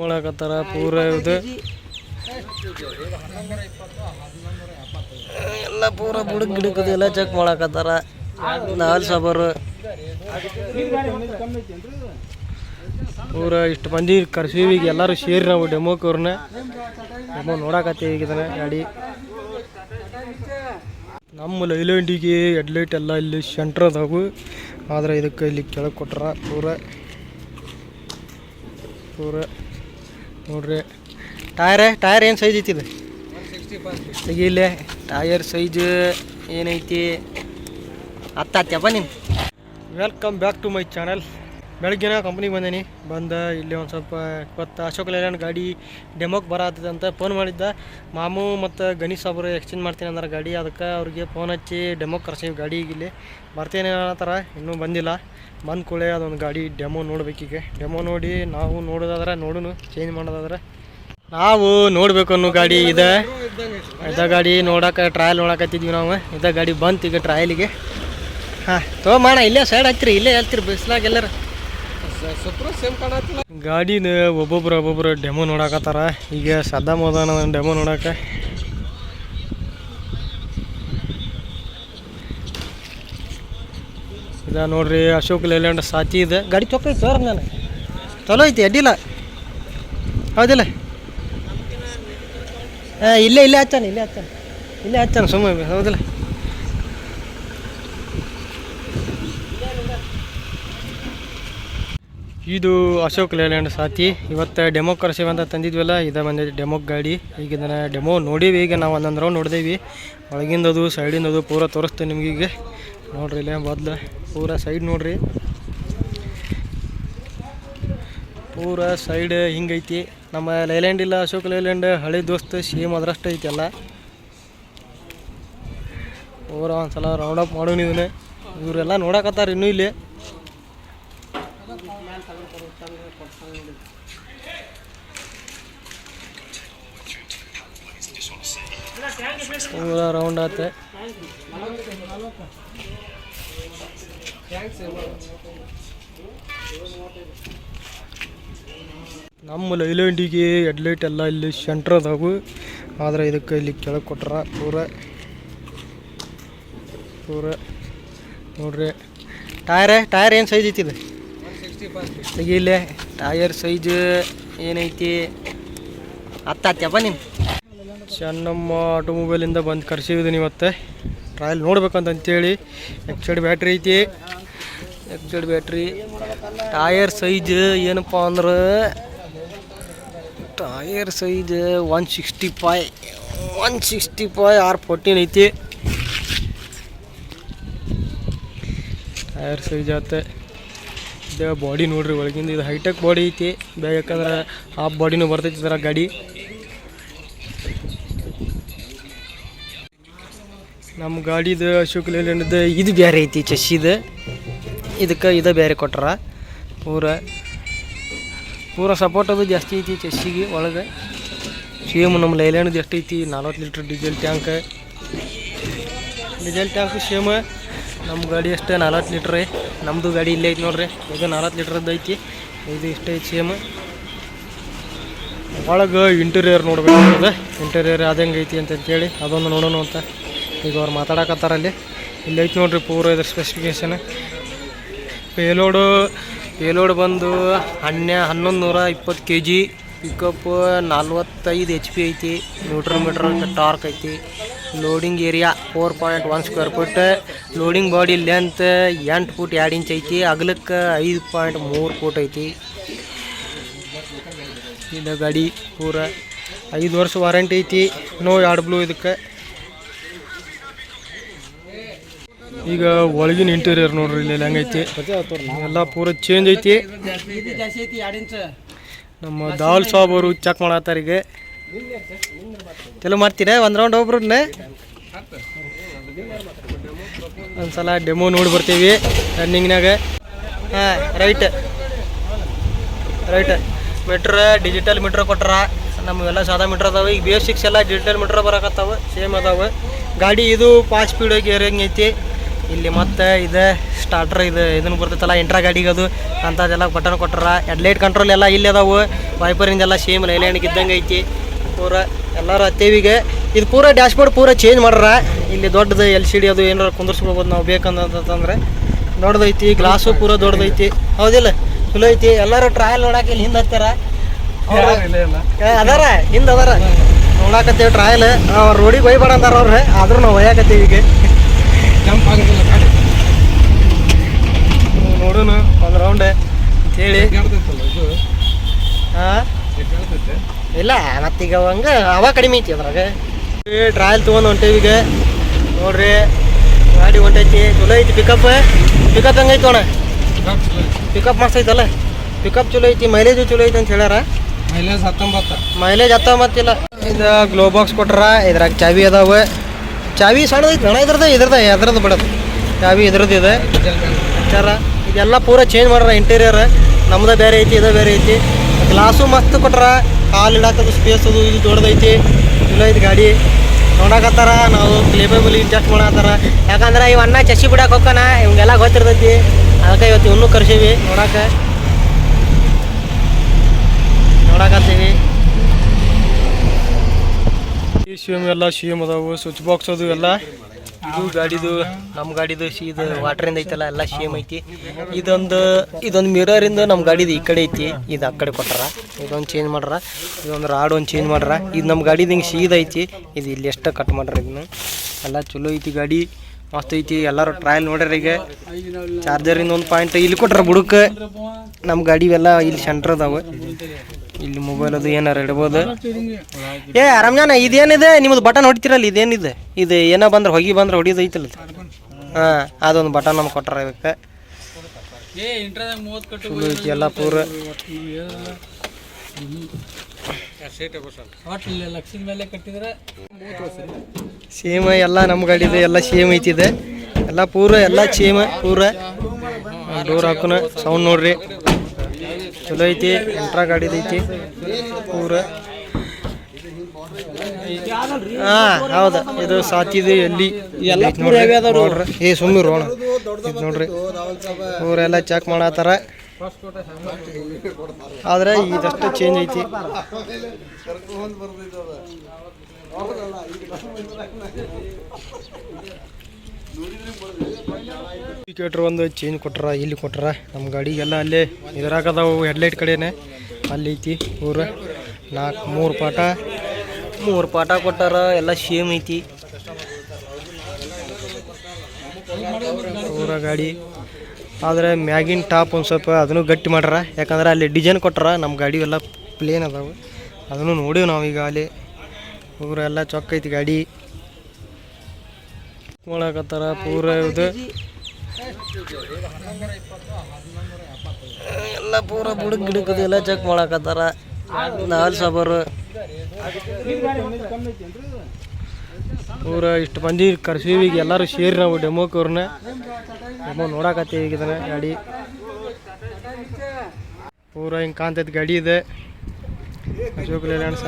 ಮಾಡಕತ್ತಾರ ಪೂರ ಇದು. ಎಲ್ಲ ಪೂರ ಬುಡಕ್ ಗಿಡಕ್ಕದು ಎಲ್ಲ ಚೆಕ್ ಮಾಡಕತ್ತಾರ. ನಾಲ್ ಸಾಬರು. ಪೂರ ಇಷ್ಟು ಮಂದಿ ಕರ್ಸೀವಿ ಈಗ ಎಲ್ಲರೂ ಸೇರಿ ನಾವು ಡೆಮೋಕವ್ರನ್ನ ಡೆಮೋ ನೋಡಕತ್ತೀವಿ ಈಗ ಇದನ್ನ ಗಾಡಿ. ನಮ್ಮ ಲೈಲ್ಯಾಂಡಿಗೆ ಹೆಡ್ಲೈಟ್ ಎಲ್ಲ ಇಲ್ಲಿ ಸೆಂಟ್ರ್ ಅದಾವು. ಆದ್ರೆ ಇದಕ್ಕೆ ಇಲ್ಲಿ ಕೆಳಗೆ ಕೊಟ್ರ ಪೂರ. ಪೂರ. ನೋಡ್ರಿ. ಟಯರ್ ಟಯರ್ ಏನು ಸೈಜ್ ಐತಿ ಇದು? ತೆಗಿಲೆ ಟಯರ್ ಸೈಜ್ ಏನೈತಿ? ಹತ್ತಾತ್ಯಪ್ಪ ನೀನು. Welcome back to my channel ಬೆಳಗ್ಗಿನ ಕಂಪ್ನಿಗೆ ಬಂದೇನಿ. ಬಂದ ಇಲ್ಲಿ ಒಂದು ಸ್ವಲ್ಪ ಇವತ್ತು ಅಶೋಕ್ ಲೇಲ್ಯಾಂಡ್ ಗಾಡಿ ಡೆಮೋಕ್ ಬರತ್ತದ ಅಂತ ಫೋನ್ ಮಾಡಿದ್ದ. ಮಾಮು ಮತ್ತು ಗಣೇಶ್ ಸಾಬ್ರು ಎಕ್ಸ್ಚೇಂಜ್ ಮಾಡ್ತೀನಿ ಅಂದ್ರೆ ಗಾಡಿ. ಅದಕ್ಕೆ ಅವ್ರಿಗೆ ಫೋನ್ ಹಚ್ಚಿ ಡೆಮೋಕ್ ಕರ್ಸೀವಿ ಗಾಡಿ ಇಲ್ಲಿ. ಬರ್ತೇನೆ ಅನ್ನತ್ತಾರ ಇನ್ನೂ ಬಂದಿಲ್ಲ. ಬಂದ ಕೂಡಲೇ ಅದೊಂದು ಗಾಡಿ ಡೆಮೋ ನೋಡ್ಬೇಕೀಗ ಡೆಮೋ ನೋಡಿ ನಾವು ನೋಡೋದಾದ್ರೆ ನೋಡುನು ಚೇಂಜ್ ಮಾಡೋದಾದ್ರೆ. ನಾವು ನೋಡ್ಬೇಕು ಅನ್ನೋ ಗಾಡಿ ಇದೆ. ಇದ ಗಾಡಿ ನೋಡಕ್ಕೆ ಟ್ರಯಲ್ ನೋಡಕತ್ತಿದ್ವಿ ನಾವು. ಇದ ಗಾಡಿ ಬಂತು ಈಗ ಟ್ರಯಲಿಗೆ ಹಾಂ ಮಾಡ ಇಲ್ಲೇ ಸೈಡ್ ಹಾಕ್ತಿರಿ, ಇಲ್ಲೇ ಹೇಳ್ತೀರಿ, ಬಿಸ್ಲಾಗ ಎಲ್ಲರ. ಗಾಡಿನ ಒಬ್ಬೊಬ್ರು ಒಬ್ಬೊಬ್ರು ಡೆಮೋ ನೋಡಕತ್ತಾರ. ಈಗ ಸದ್ದ ಮೋದನ ಡೆಮೋ ನೋಡಕ್ಕೆ ಇದ ನೋಡ್ರಿ ಅಶೋಕ್ ಲೇಲ್ಯಾಂಡ್ ಸಾತಿ ಇದೆ. ಗಾಡಿ ಚೊಕ್ಕ ಐತಿ ಸರ್ ನಾನು ಚಲೋ ಐತಿ ಅಡ್ಡಿಲ್ಲ. ಹೌದಿಲ್ಲ? ಹಾಂ ಇಲ್ಲೇ ಇಲ್ಲೇ ಹಚ್ಚಾನೆ ಇಲ್ಲೇ ಹಚ್ಚಾನೆ. ಇಲ್ಲೇ ಹಚ್ಚಾನೆ ಸುಮ್ಮನೆ ಹೌದಿಲ್ಲ? ಇದು ಅಶೋಕ್ ಲೇಲ್ಯಾಂಡ್ ಸಾತಿ ಇವತ್ತು ಡೆಮೋ ಕರ್ಸೀವಿ ಅಂತ ತಂದಿದ್ವಲ್ಲ ಇದ ಬಂದಿದೆ ಡೆಮೋಕ್ ಗಾಡಿ. ಈಗ ಇದನ್ನು ಡೆಮೋ ನೋಡೀವಿ ಈಗ ನಾವು ಒಂದೊಂದು ರೌಂಡ್ ನೋಡಿದೇವಿ. ಒಳಗಿಂದದು ಸೈಡಿಂದದು ಪೂರ ತೋರಿಸ್ತೀವಿ ನಿಮಗೀಗ ನೋಡ್ರಿ ಇಲ್ಲೇ ಮೊದ್ಲು ಪೂರ ಸೈಡ್ ನೋಡ್ರಿ. ಪೂರ ಸೈಡ್ ಹಿಂಗೈತಿ ನಮ್ಮ ಲೈಲ್ಯಾಂಡ್ ಇಲ್ಲ ಅಶೋಕ್ ಲೈಲ್ಯಾಂಡ್ ಹಳೆ ದೋಸ್ತ ಸೇಮ್ ಅದ್ರಷ್ಟು ಐತಿ ಎಲ್ಲ. ಪೂರ ಒಂದ್ಸಲ ರೌಂಡ್ ಅಪ್ ಮಾಡೋಣ ಇದನ್ನ ಇವರೆಲ್ಲ ನೋಡಕತ್ತಾರ ಇನ್ನೂ ಇಲ್ಲಿ. ಪೂರ ರೌಂಡ್ ಆತ. ನಮ್ಮ ಲೈಲ್ಯಾಂಡಿಗೆ ಎಡ್ಲೈಟ್ ಎಲ್ಲ ಇಲ್ಲಿ ಸೆಂಟ್ರ್ ಅದಾವು. ಆದ್ರೆ ಇದಕ್ಕೆ ಇಲ್ಲಿ ಕೆಳಗೆ ಕೊಟ್ರ ಪೂರ ಪೂರ ನೋಡ್ರಿ. ಟೈರ್ ಟಯರ್ ಏನು ಸೈಜ್ ಐತಿ ಇದು? ತೆಗಿಲೆ ಟಯರ್ ಸೈಜ್ ಏನೈತಿ? ಹತ್ತಾತ್ಯಪ್ಪ ನೀನು ಚೆನ್ನಮ್ಮ ಆಟೋಮೊಬೈಲಿಂದ ಬಂದು ಕರ್ಸಿದ್ದೀನಿ ಇವತ್ತು. ಟ್ರಯಲ್ ನೋಡ್ಬೇಕಂತ ಅಂತೇಳಿ ಎಕ್ಸೈಡ್ ಬ್ಯಾಟ್ರಿ ಐತಿ. ಎಕ್ಸೈಡ್ ಬ್ಯಾಟ್ರಿ ಟಯರ್ ಸೈಜ್ ಏನಪ್ಪ ಅಂದ್ರೆ tyre size one sixty five one sixty five R fourteen ಐತಿ. ಟಯರ್ ಸೈಜ್ ಆತ. ಇದು ಬಾಡಿ ನೋಡ್ರಿ ಒಳಗಿಂದ, ಇದು ಹೈಟೆಕ್ ಬಾಡಿ ಐತಿ. ಬೇಕಂದ್ರೆ ಹಾಫ್ ಬಾಡಿನೂ ಬರ್ತೈತಿ ಇದರ ಗಾಡಿ. ನಮ್ಮ ಗಾಡಿದು ಅಶೋಕ್ ಲೇಲ್ಯಾಂಡ್ದು ಇದು ಬೇರೆ ಐತಿ ಚಸ್ಸಿದು ಇದಕ್ಕೆ ಇದು ಬೇರೆ ಕೊಟ್ರ. ಪೂರ ಪೂರ ಸಪೋರ್ಟ್ ಅದು ಜಾಸ್ತಿ ಐತಿ ಚಸ್ಸಿಗೆ ಒಳಗೆ. ಸೇಮ್ ನಮ್ಮ ಲೈಲ್ಯಾಂಡ್ದು ಎಷ್ಟು ಐತಿ, ನಲ್ವತ್ತು litre diesel tank. Diesel tank same ನಮ್ಮ ಗಾಡಿ ಅಷ್ಟೇ ನಲ್ವತ್ತು ಲೀಟ್ರ್. ನಮ್ಮದು ಗಾಡಿ ಇಲ್ಲೇ ಐತಿ ನೋಡ್ರಿ, ಇದು ನಲ್ವತ್ತು ಲೀಟ್ರದ್ದು ಐತಿ, ಇದು ಇಷ್ಟ ಐತಿ ಸೇಮ್. ಒಳಗೆ ಇಂಟೀರಿಯರ್ ನೋಡ್ಬೇಕು ಇಂಟೀರಿಯರ್ ಅದಂಗೆ ಐತಿ ಅಂತಂತೇಳಿ ಅದೊಂದು ನೋಡೋಣ ಅಂತ. ಈಗ ಅವ್ರು ಮಾತಾಡಕತ್ತಾರ ಅಲ್ಲಿ. ಇಲ್ಲಿ ಐತಿ ನೋಡ್ರಿ ಪೂರ ಇದ್ರ ಸ್ಪೆಸಿಫಿಕೇಶನ್ ಪೇಲೋಡು ಪೇಲೋಡ್ ಬಂದು ಹನ್ನೆ ಹನ್ನೊಂದು ನೂರ ಇಪ್ಪತ್ತು ಕೆ ಜಿ ಪಿಕಪ್ ನಲ್ವತ್ತೈದು ಎಚ್ ಪಿ ಐತಿ. ನ್ಯೂಟ್ರಲ್ ಮೀಟ್ರ್ ಟಾರ್ಕ್ ಐತಿ. Loading area four point one square foot loading body length ಎಂಟು ಫುಟ್ ಎರಡು ಇಂಚ್ ಐತಿ. ಅಗಲಕ್ಕೆ ಐದು ಪಾಯಿಂಟ್ ಮೂರು ಫುಟ್ ಐತಿ. ಇದು ಗಾಡಿ ಪೂರ ಐದು ವರ್ಷ ವಾರಂಟಿ ಐತಿ. ನೋ ಎರಡು ಬ್ಲೂ ಇದಕ್ಕೆ. ಈಗ ಒಳಗಿನ ಇಂಟೀರಿಯರ್ ನೋಡ್ರಿ, ಇಲ್ಲಿ ಹೆಂಗೈತಿ. ಎಲ್ಲ ಪೂರ ಚೇಂಜ್ ಐತಿ. ನಮ್ಮ ದಾಲ್ ಸಾಬ್ ಅವರು ಚೆಕ್ ಮಾಡತ್ತಾರ ಈಗ. ಚಲೋ ಮಾಡ್ತೀರಾ? ಒಂದು ರೌಂಡ್ ಒಬ್ರು ಒಂದ್ಸಲ ಡೆಮೋ ನೋಡಿ ಬರ್ತೀವಿ ರನ್ನಿಂಗ್ನಾಗ ಹಾಂ right right meter digital meter ಕೊಟ್ರ. ನಮಗೆಲ್ಲ ಸಾದಾ ಮೀಟ್ರ್ ಅದಾವೆ. ಈಗ ಬೇಸಿಕ್ಸ್ ಎಲ್ಲ ಡಿಜಿಟಲ್ ಮೀಟ್ರ್ ಬರಕತ್ತಾವ ಸೇಮ್ ಅದಾವೆ. ಗಾಡಿ ಇದು ಪಾಸ್ ಸ್ಪೀಡ್ ಗೇರಿಂಗ್ ಐತಿ. ಇಲ್ಲಿ ಮತ್ತೆ ಇದೆ ಸ್ಟಾರ್ಟರ್ ಇದು ಇದನ್ನು ಬರ್ತೈತಲ್ಲ ಇಂಟ್ರಾ ಗಾಡಿಗೆ ಅದು. ಅಂಥದ್ದೆಲ್ಲ ಬಟನ್ ಕೊಟ್ಟಾರ ಹೆಡ್ಲೈಟ್ ಕಂಟ್ರೋಲ್ ಎಲ್ಲ ಇಲ್ಲಿ ಅದಾವು. ವೈಪರಿಂದೆಲ್ಲ ಸೇಮ್ ಲೈಲ್ಯಾಂಡ್ಗೆ ಇದ್ದಂಗೆ ಐತಿ. ಪೂರ ಎಲ್ಲರ ಹತ್ತೇವಿಗೆ. ಇದು ಪೂರ ಡ್ಯಾಶ್ಬೋರ್ಡ್ ಪೂರ ಚೇಂಜ್ ಮಾಡ್ರ. ಇಲ್ಲಿ ದೊಡ್ಡದು ಎಲ್ ಸಿ ಡಿ ಅದು ಏನಾರು ಕುಂದರ್ಸ್ಕೊಬೋದು ನಾವು ಬೇಕಂದ್ರೆ ದೊಡ್ಡದೈತಿ ಗ್ಲಾಸು ಪೂರ ದೊಡ್ಡದೈತಿ. ಹೌದಿಲ್ಲ? ಚಲೋ ಐತಿ. ಎಲ್ಲರೂ ಟ್ರಯಲ್ ನೋಡಕ್ಕೆ ಇಲ್ಲಿ ಹಿಂದೆ ಹತ್ತಾರ. ಅದಾರ? ಹಿಂದೆ ಅದಾರ. ನೋಡಾಕತ್ತೇವೆ ಟ್ರಾಯಲ್ ರೋಡಿಗೆ ಒಯ್ಬೇಡ ಅಂತಾರ ಅವ್ರು. ಆದ್ರೂ ನಾವು ಒಯ್ಯಾಕತ್ತೀವಿ ಈಗ. ನೋಡೋಣ ಒಂದು ರೌಂಡ್ ಹೇಳಿ ಹಾಂ ಇಲ್ಲ ಮತ್ತೀಗ ಹಂಗ ಅವ ಕಡಿಮೆ ಐತಿ ಅದ್ರಾಗ. ಟ್ರಾಯಲ್ ತೊಗೊಂಡು ಹೊಂಟೇವಿ ಈಗ. ನೋಡ್ರಿ ಗಾಡಿ ಹೊಂಟೈತಿ. ಚಲೋ ಐತಿ ಪಿಕಪ್ ಪಿಕಪ್ ಹೆಂಗೈತಿ ಅಣ್ಣ. ಪಿಕಪ್ ಮಸ್ತ್ ಐತಲ್ಲ? ಪಿಕಪ್ ಚಲೋ ಐತಿ ಮೈಲೇಜು ಚಲೋ ಐತಿ ಅಂತ ಹೇಳ್ಯಾರ. ಮೈಲೇಜ್ ಹತ್ತೊಂಬತ್ತ. ಮೈಲೇಜ್ ಹತ್ತೊಂಬತ್ತಿಲ್ಲ. ಇದು ಗ್ಲೋ ಬಾಕ್ಸ್ ಕೊಟ್ರ ಇದ್ರಾಗ ಚಾವಿ ಅದಾವ. ಚಾವಿ ಸಣ್ಣದು ಐತಿ ಅಣ್ಣ ಇದ್ರದ ಇದ್ರದ ಎದ್ರದ್ದು ಬಿಡೋದು. ಚಾವಿ ಇದ್ರದ್ದು ಇದೆ. ಚಾರ ಇದೆಲ್ಲ ಪೂರ ಚೇಂಜ್ ಮಾಡ್ರ ಇಂಟೀರಿಯರ್ ನಮ್ದು ಬೇರೆ ಐತಿ, ಇದು ಬೇರೆ ಐತಿ. ಗ್ಲಾಸು ಮಸ್ತ್ ಕೊಟ್ರ, ಕಾಲು ಇಡಾಕದು ಸ್ಪೇಸ್ ಅದು, ಇದು ದೊಡ್ಡದೈತಿ ಚಲೋ ಐತಿ ಗಾಡಿ ನೋಡಾಕತ್ತಾರ, ನಾವು ಕ್ಲೇಬಲ್ ಇಂಜೆಕ್ಟ್ ಮಾಡತ್ತಾರ ಯಾಕಂದ್ರೆ ಇವ್ ಅನ್ನ ಚಸಿ ಬಿಡಕ್ಕೆ ಹೋಗೋಣ ಇವಂಗೆಲ್ಲ ಗೊತ್ತಿರ್ತೈತಿ. ಅದಕ್ಕೆ ಇವತ್ತು ಇವನ್ನೂ ಕರ್ಸೀವಿ ನೋಡಕ್ಕೆ ನೋಡಕತ್ತೀವಿ. ಎಂ ಎಲ್ಲ, ಶಿವಮ್ ಅದಾವು ಸ್ವಿಚ್ ಬಾಕ್ಸ್ ಅದು ಎಲ್ಲ. ಇದು ಗಾಡಿದು ನಮ್ಮ ಗಾಡಿದು ಸಿ ವಾಟರ್ ಇಂದ ಐತಲ್ಲ, ಎಲ್ಲ ಸೇಮ್ ಐತಿ. ಇದೊಂದು ಇದೊಂದು ಮಿರರಿಂದ ನಮ್ಮ ಗಾಡಿದು ಈ ಕಡೆ ಐತಿ. ಇದು ಆ ಕಡೆ ಕೊಟ್ಟಾರ ಇದೊಂದು ಚೇಂಜ್ ಮಾಡ್ರ. ಇದೊಂದು ರಾಡ್ ಒಂದು ಚೇಂಜ್ ಮಾಡ್ರ. ಇದು ನಮ್ಮ ಗಾಡಿದು ಹಿಂಗೆ ಸೀದ ಐತಿ. ಇದು ಇಲ್ಲಿ ಎಷ್ಟು ಕಟ್ ಮಾಡ್ರ ಇದನ್ನ. ಎಲ್ಲ ಚಲೋ ಐತಿ ಗಾಡಿ. ಮಸ್ತ್ ಐತಿ ಎಲ್ಲರೂ ಟ್ರಯಲ್ ನೋಡ್ರಿ ಈಗ. ಚಾರ್ಜರಿಂದ ಒಂದು ಪಾಯಿಂಟ್ ಇಲ್ಲಿ ಕೊಟ್ರ ಬುಡಕ್ಕೆ. ನಮ್ಮ ಗಾಡಿ ಎಲ್ಲ ಇಲ್ಲಿ ಸೆಂಟ್ರ್ ಅದಾವೆ. ಇಲ್ಲಿ ಮೊಬೈಲ್ ಅದು ಏನಾರ ಇಡ್ಬೋದು. ಏ ಆರಾಮ್ಯಾನ ಇದೇನಿದೆ? ನಿಮ್ಮದು ಬಟನ್ ಹೊಡಿತೀರಲ್ಲ ಇದೇನಿದೆ? ಇದು ಏನೋ ಬಂದ್ರೆ ಹೊಗಿ ಬಂದ್ರೆ ಹೊಡಿಯೋದು ಐತಲ್ಲ ಹಾಂ ಅದೊಂದು ಬಟನ್ ನಮ್ಗೆ ಕೊಟ್ಟಾರ ಇದಕ್ಕೆ. ಎಲ್ಲ ಪೂರ. ಸೇಮ್ ಎಲ್ಲ ನಮ್ಮ ಗಾಡಿದು ಎಲ್ಲ ಸೇಮ್ ಐತಿದೆ. ಎಲ್ಲ ಪೂರ ಎಲ್ಲ ಸೇಮ್ ಪೂರ. ಡೋರ್ ಹಾಕೋಣ ಸೌಂಡ್ ನೋಡ್ರಿ. ಚಲೋ ಐತಿ ಎಂಟ್ರಾ ಗಾಡಿ ಐತಿ ಪೂರ. ಹಾ ಹೌದ. ಇದು ಸಾತಿದು ಎಲ್ಲಿ? ಎಲ್ಲ ನೋಡ್ರಿ. ಏ ಸುಮ್ಮನೆ ರೋಣ. ಇದು ನೋಡ್ರಿ. ಎಲ್ಲ ಚೆಕ್ ಮಾಡತ್ತಾರ ಆದ್ರೆ ಇದಷ್ಟು ಚೇಂಜ್ ಐತಿ. ಇಂಡಿಕೇಟ್ರ್ ಒಂದು ಚೇಂಜ್ ಕೊಟ್ರ, ಇಲ್ಲಿ ಕೊಟ್ರ ನಮ್ಮ ಗಾಡಿಗೆಲ್ಲ ಅಲ್ಲೇ ಇದ್ರಾಗ ಅದಾವು ಹೆಡ್ಲೈಟ್ ಕಡೆನೆ ಅಲ್ಲಿ ಐತಿ ಊರ. ನಾಲ್ಕು ಮೂರು ಪಾಠ. ಮೂರು ಪಾಠ ಕೊಟ್ಟಾರ ಎಲ್ಲ ಸೇಮ್ ಐತಿ. ಊರ ಗಾಡಿ. ಆದರೆ ಮ್ಯಾಗಿನ ಟಾಪ್ ಒಂದು ಸ್ವಲ್ಪ ಅದನ್ನು ಗಟ್ಟಿ ಮಾಡ್ಯಾರ ಯಾಕಂದ್ರೆ ಅಲ್ಲಿ ಡಿಸೈನ್ ಕೊಟ್ಟಾರ ನಮ್ಮ ಗಾಡಿ ಎಲ್ಲ ಪ್ಲೇನ್ ಅದಾವೆ. ಅದನ್ನು ನೋಡೀವಿ ನಾವು ಈಗ ಅಲ್ಲಿ. ಊರ ಎಲ್ಲ ಚೊಕ್ಕ ಐತಿ ಗಾಡಿ. ಮಾಡಕತ್ತಾರ ಪೂರ ಇದು. ಎಲ್ಲ ಪೂರ ಬುಡಕ್ ಗಿಡಕ್ ಎಲ್ಲ ಚೆಕ್ ಮಾಡಕತ್ತಾರ. ನಾಲ್ ಸಾಬರು. ಪೂರ ಇಷ್ಟು ಮಂದಿ ಕರ್ಸೀವಿ ಈಗ ಎಲ್ಲರೂ ಸೇರಿ ನಾವು ಡೆಮೋಕ್ಕೆ ಅವ್ರನ್ನ ಡೆಮೋ ನೋಡಕತ್ತೀವಿ ಈಗ ಇದನ್ನ ಗಾಡಿ. ಪೂರ ಹಿಂಗೆ ಕಾಣ್ತೈತಿ ಗಾಡಿ ಇದೆ. ಅಶೋಕ್ ಲೇಲ್ಯಾಂಡ್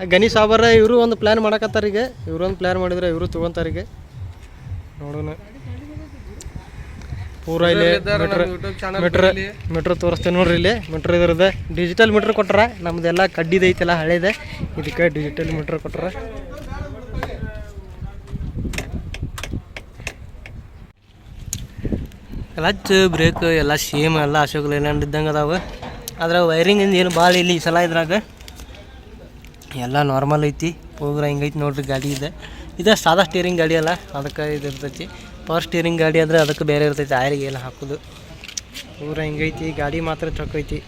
ಆ ಗಣಿ ಸಾಬರ ಇವರು ಒಂದು ಪ್ಲ್ಯಾನ್ ಮಾಡಕತ್ತಾರ ಈಗ. ಇವರು ಒಂದು ಪ್ಲ್ಯಾನ್ ಮಾಡಿದ್ರೆ ಇವರು ತೊಗೊಂತಾರ ಈಗ. ನೋಡೋಣ. ಪೂರ ಇಲ್ಲಿ ಮೀಟ್ರ್ ಮೀಟ್ರ್ ಮೀಟ್ರ್ ತೋರಿಸ್ತೇನೆ ನೋಡ್ರಿ ಇಲ್ಲಿ. ಮೀಟ್ರ್ ಇದ್ರದ್ದು. ಡಿಜಿಟಲ್ ಮೀಟ್ರ್ ಕೊಟ್ರ ನಮ್ದೆಲ್ಲ ಕಡ್ಡಿದೈತೆಲ್ಲ ಹಳೇದೆ. ಇದಕ್ಕೆ ಡಿಜಿಟಲ್ ಮೀಟ್ರ್ ಕೊಟ್ರ. ಕ್ಲಚ್ ಬ್ರೇಕ್ ಎಲ್ಲ ಸೇಮ್ ಎಲ್ಲ ಅಶೋಕ್ ಲೈಲ್ಯಾಂಡ್ ಇದ್ದಂಗೆ ಅದಾವೆ. ಆದ್ರೆ ವೈರಿಂಗಿಂದ ಏನು ಭಾಳ ಇಲ್ಲಿ ಈ ಸಲ ಇದ್ರಾಗ. ಎಲ್ಲ ನಾರ್ಮಲ್ ಐತಿ ಪೂರ ಹಿಂಗೈತಿ ನೋಡ್ರಿ ಗಾಡಿ ಇದೆ. ಇದು ಸಾದಾ ಸ್ಟೀರಿಂಗ್ ಗಾಡಿ ಅಲ್ಲ, ಅದಕ್ಕೆ ಇದು ಇರ್ತೈತಿ. ಪವರ್ ಸ್ಟೀರಿಂಗ್ ಗಾಡಿ ಆದರೆ ಅದಕ್ಕೆ ಬೇರೆ ಇರ್ತೈತಿ ಆಯ್ರಿಗೆ ಎಲ್ಲ ಹಾಕೋದು. ಪೂರ ಹಿಂಗೈತಿ, ಗಾಡಿ ಮಾತ್ರ ಚೊಕ್ಕೈತಿ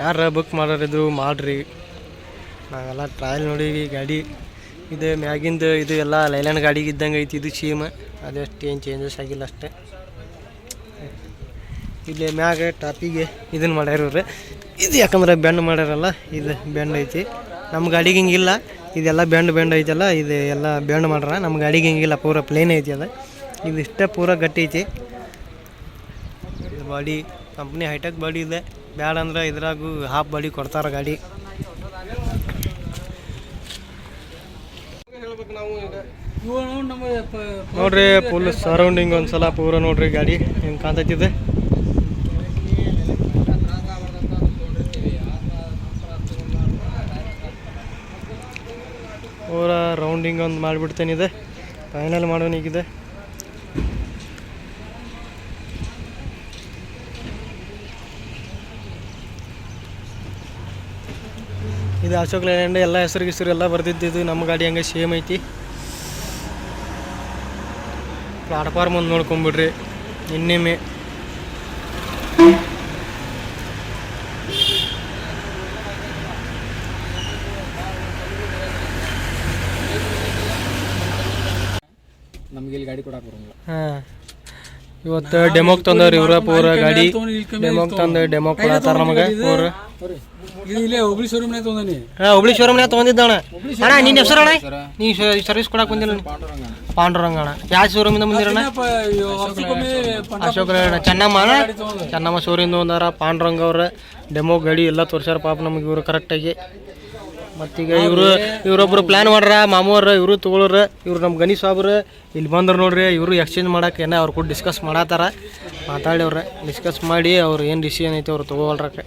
ಯಾರು ಯಾರ ಬುಕ್ ಮಾಡೋರಿದ್ರು ಮಾಡಿರಿ. ನಾವೆಲ್ಲ ಟ್ರಯಲ್ ನೋಡಿ ಗಾಡಿ. ಇದು, ಮ್ಯಾಗಿಂದು ಇದು ಎಲ್ಲ ಲೈಲ್ಯಾಂಡ್ ಗಾಡಿಗೆ ಇದ್ದಂಗೆ ಐತಿ ಇದು ಸೇಮ್ ಅದಷ್ಟು ಏನು ಚೇಂಜಸ್ ಆಗಿಲ್ಲ ಅಷ್ಟೇ. ಇಲ್ಲಿ ಮ್ಯಾಗ ಟಾಪಿಗೆ ಇದನ್ನು ಮಾಡ್ಯಾರ ಇವ್ರು ಇದು ಯಾಕಂದ್ರೆ ಬೆಂಡ್ ಮಾಡ್ಯಾರಲ್ಲ, ಇದು ಬೆಂಡ್ ಐತಿ. ನಮ್ಮ ಗಾಡಿಗೆ ಹಿಂಗಿಲ್ಲ ಇದೆಲ್ಲ ಬೆಂಡ್ ಬೆಂಡ್ ಐತಲ್ಲ, ಇದು ಎಲ್ಲ ಬೆಂಡ್ ಮಾಡ್ಯಾರ ನಮ್ಮ ಗಾಡಿಗೆ ಹಿಂಗಿಲ್ಲ ಪೂರ ಪ್ಲೇನ್ ಐತಿ ಅದು. ಇದು ಇಷ್ಟೇ ಪೂರ ಗಟ್ಟಿ ಐತಿ. ಇದು ಬಾಡಿ ಕಂಪ್ನಿ ಹೈಟೆಕ್ ಬಾಡಿ ಇದೆ. ಬ್ಯಾಡ ಅಂದ್ರೆ ಇದ್ರಾಗೂ ಹಾಫ್ ಬಾಡಿ ಕೊಡ್ತಾರೆ ಗಾಡಿ ಹೇಳ್ಬೇಕು ನಾವು ಈಗ ಇವು ನೋಡಿ ನಮ್ಮ ಪ- ನೋಡ್ರಿ ಫುಲ್ ಸರೌಂಡಿಂಗ್ ಒಂದ್ಸಲ ಪೂರ ನೋಡ್ರಿ ಗಾಡಿ ಹೆಂಗೆ ಕಾಣ್ತೈತಿದೆ ಪೂರ ರೌಂಡಿಂಗ್ ಒಂದು ಮಾಡಿಬಿಡ್ತೇನಿದೆ ಫೈನಲ್ ಮಾಡೋನಿಗಿದೆ ಇದು ಅಶೋಕ್ ಲೇಲ್ಯಾಂಡ್ ಎಲ್ಲ ಹೆಸರು ಗಿಸರು ಎಲ್ಲ ಬರ್ದಿದ್ದು ನಮ್ಮ ಗಾಡಿ ಹಂಗೆ ಸೇಮ್ ಐತಿ. ಪ್ಲಾಟ್ಫಾರ್ಮ್ ಒಂದು ನೋಡ್ಕೊಂಬಿಡ್ರಿ. ಇನ್ನಿಮೆ ನಮ್ಗೆ ಇಲ್ಲಿ ಗಾಡಿ ಕೊಡಕ್ಕೆ ಬರೋಂಗಿಲ್ಲ. ಹಾಂ. ಇವತ್ತು ಡೆಮೋಕ್ ತಂದವ್ರ ಇವ್ರ ಪೂರ ಗಾಡಿ. ಡೆಮೋಕ್ ತಂದ ಡೆಮೋಕ್ ಕೊಡತ್ತಾರ ನಮಗೆ ಪೂರ ಇಲ್ಲೇ ಹುಬ್ಳಿ ಶೋರೂಮ್ ತೊಗೊಂಡನಿ ಹಾಂ ಹುಬ್ಳಿ ಶೋರೂಮ್ನಾಗ ತೊಗೊಂಡಿದ್ದಣ ಅಣ್ಣ ನಿನ್ನ ಹೆಸರು ಅಣ್ಣ? ನೀ ಸರ್ವಿಸ್ ಕೊಡಕ್ಕೆ ಬಂದಿಲ್ಲ ಪಾಂಡುರಂಗ ಅಣ್ಣ ಯಾವ ಶೋರೂಮಿಂದ ಅಶೋಕ ಅಣ್ಣ. ಚೆನ್ನಮ್ಮ ಚೆನ್ನಮ್ಮ ಶೋರಿಂದ ಒಂದಾರ ಪಾಂಡುರಂಗ ಅವ್ರ ಡೆಮೋ ಗಾಡಿ ಎಲ್ಲ ತೋರ್ಸ್ಯಾರ. ಪಾಪ ನಮಗೆ ಇವರು ಕರೆಕ್ಟಾಗಿ ಮತ್ತೀಗ ಇವರು ಇವರೊಬ್ರು ಪ್ಲ್ಯಾನ್ ಮಾಡ್ರ. ಮಾಮೂವ್ರ ಇವರು ತೊಗೊಳೋರ. ಇವ್ರು ನಮ್ಮ ಗಣೇಶ್ ಸಾಬ್ರು. ಇಲ್ಲಿ ಬಂದ್ರು ನೋಡ್ರಿ. ಇವರು ಎಕ್ಸ್ಚೇಂಜ್ ಮಾಡಕ್ಕೆ ಏನೋ ಅವ್ರು ಕೂಡ ಡಿಸ್ಕಸ್ ಮಾಡತ್ತಾರ. ಮಾತಾಡಿ ಅವ್ರ. ಡಿಸ್ಕಸ್ ಮಾಡಿ ಅವ್ರು ಏನು ಡಿಸಿಷನ್ ಐತೆ ಅವ್ರು ತೊಗೊಳ್ರಕ್ಕೆ